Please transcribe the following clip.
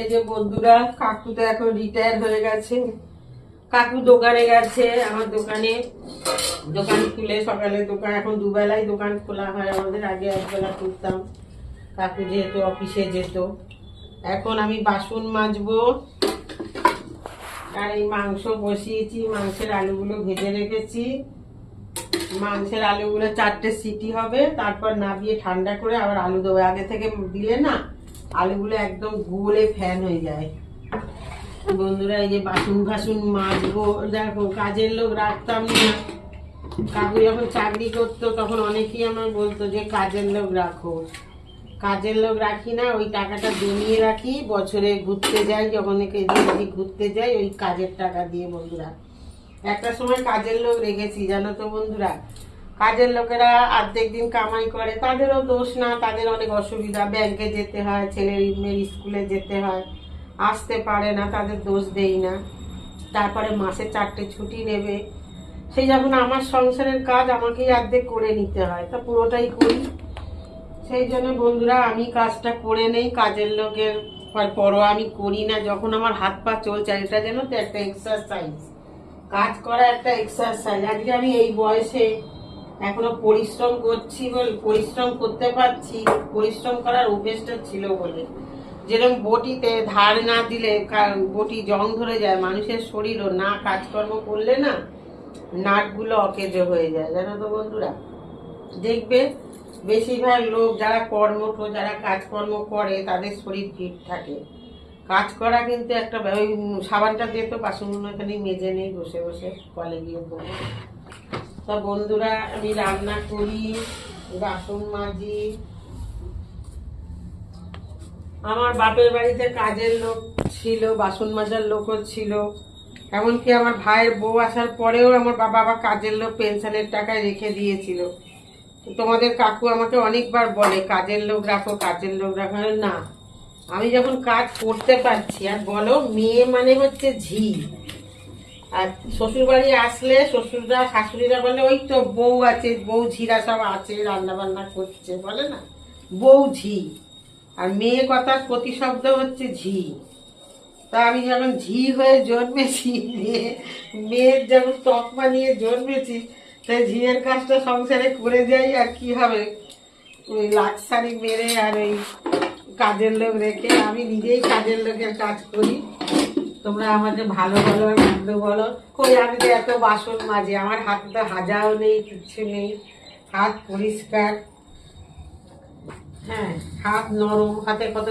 এই যে বন্ধুরা, কাকু তো এখন রিটায়ার হয়ে গেছে। কাকু দোকানে গেছে, আমার দোকানে। দোকান খুলে সকালে দোকান, এখন দুবেলায় দোকান খোলা হয়, আমাদের আগে একবেলা করতাম। কাকু যেহেতু অফিসে যেত। এখন আমি বাসন মাজবো, আর এই মাংস বসিয়েছি, মাংসের আলুগুলো ভেজে রেখেছি। মাংসের আলুগুলো চারটে সিটি হবে, তারপর নাবিয়ে ঠান্ডা করে আবার আলু দেবো। আগে থেকে দিলে না আলুগুলো একদম গোলে ফ্যান হয়ে যায়। বন্ধুরা, এই যে বাসন ফাসন মাজবো। দেখো, কাজের লোক রাখতাম না। কাকু যখন চাকরি করতো, তখন অনেকেই আমার বলতো যে, কাজের লোক রাখো। কাজের লোক রাখি না, ওই টাকাটা জমিয়ে রাখি, বছরে ঘুরতে যাই, যখন এদিক ঘুরতে যাই, ওই কাজের টাকা দিয়ে বন্ধুরা। একটা সময় কাজের লোক রেখেছি, জানো তো বন্ধুরা? কাজের লোকেরা অর্ধেক দিন কামাই করে, তাদেরও দোষ না, তাদের অনেক অসুবিধা। ব্যাংকে যেতে হয়, ছেলের মেয়ের স্কুলে যেতে হয়, আসতে পারে না, তাদের দোষ দেই না। তারপরে মাসে চারটে ছুটি নেবে। সেই যখন আমার সংসারের কাজ আমাকেই অর্ধেক করে নিতে হয়, তা পুরোটাই করি। সেই জন্য বন্ধুরা, আমি কাজটা করে নেই, কাজের লোকের পর পরও আমি করি না। যখন আমার হাত পা চলছে এটা যেন তো একটা এক্সারসাইজ কাজ করা একটা এক্সারসাইজ আজকে আমি এই বয়সে এখনও পরিশ্রম করছি বলে, পরিশ্রম করতে পারছি, পরিশ্রম করার অভ্যেসটা ছিল বলে। যেরকম বটিতে ধার না দিলে বটি জং ধরে যায়, মানুষের শরীরও না কাজকর্ম করলে না নাটগুলো অকেজো হয়ে যায়, জানো তো বন্ধুরা? দেখবে বেশিরভাগ লোক যারা কর্মঠ, যারা কাজকর্ম করে, তাদের শরীর ফিট থাকে। কাজ করা কিন্তু একটা ওই সাবানটা দিয়ে তো বাসনগুলো এখানে মেজে নেই, বসে বসে কলে গিয়ে তা বন্ধুরা, আমি রান্না করি, বাসন মাজি। আমার বাপের বাড়িতে কাজের লোক ছিল, বাসন মাজার লোকও ছিল। এমনকি আমার ভাইয়ের বউ আসার পরেও আমার বাবা আবার কাজের লোক পেনশনের টাকায় রেখে দিয়েছিল। তোমাদের কাকু আমাকে অনেকবার বলে, কাজের লোক রাখো, কাজের লোক রাখো। না, আমি যখন কাজ করতে পারছি, আর বলো, মেয়ে মানে হচ্ছে ঝি। আর শ্বশুর বাড়ি আসলে শ্বশুররা, শাশুড়িরা বলে, ওই তো বউ আছে, বউ ঝিরা সব আছে রান্না বান্না করছে। বলে না, বউ ঝি। আর মেয়ে কথার প্রতিশব্দ হচ্ছে ঝি। তা আমি যখন ঝি হয়ে জন্মেছি, মেয়ে, মেয়ের যখন তকমা নিয়ে জন্মেছি, তাই ঝিয়ের কাজটা সংসারে করে যাই আর কি হবে। ওই লাক্সারি মেরে আর ওই কাজের লোক রেখে আমি নিজেই কাজের লোকের কাজ করি। তোমরা আমাকে ভালো বলো, মন্দ বলো। কই, আমি তো এত বাসন মাঝে আমার হাতে তো হাজাও নেই, কিচ্ছু নেই। হাত পরিষ্কার। হ্যাঁ হাত নরম, হাতে কত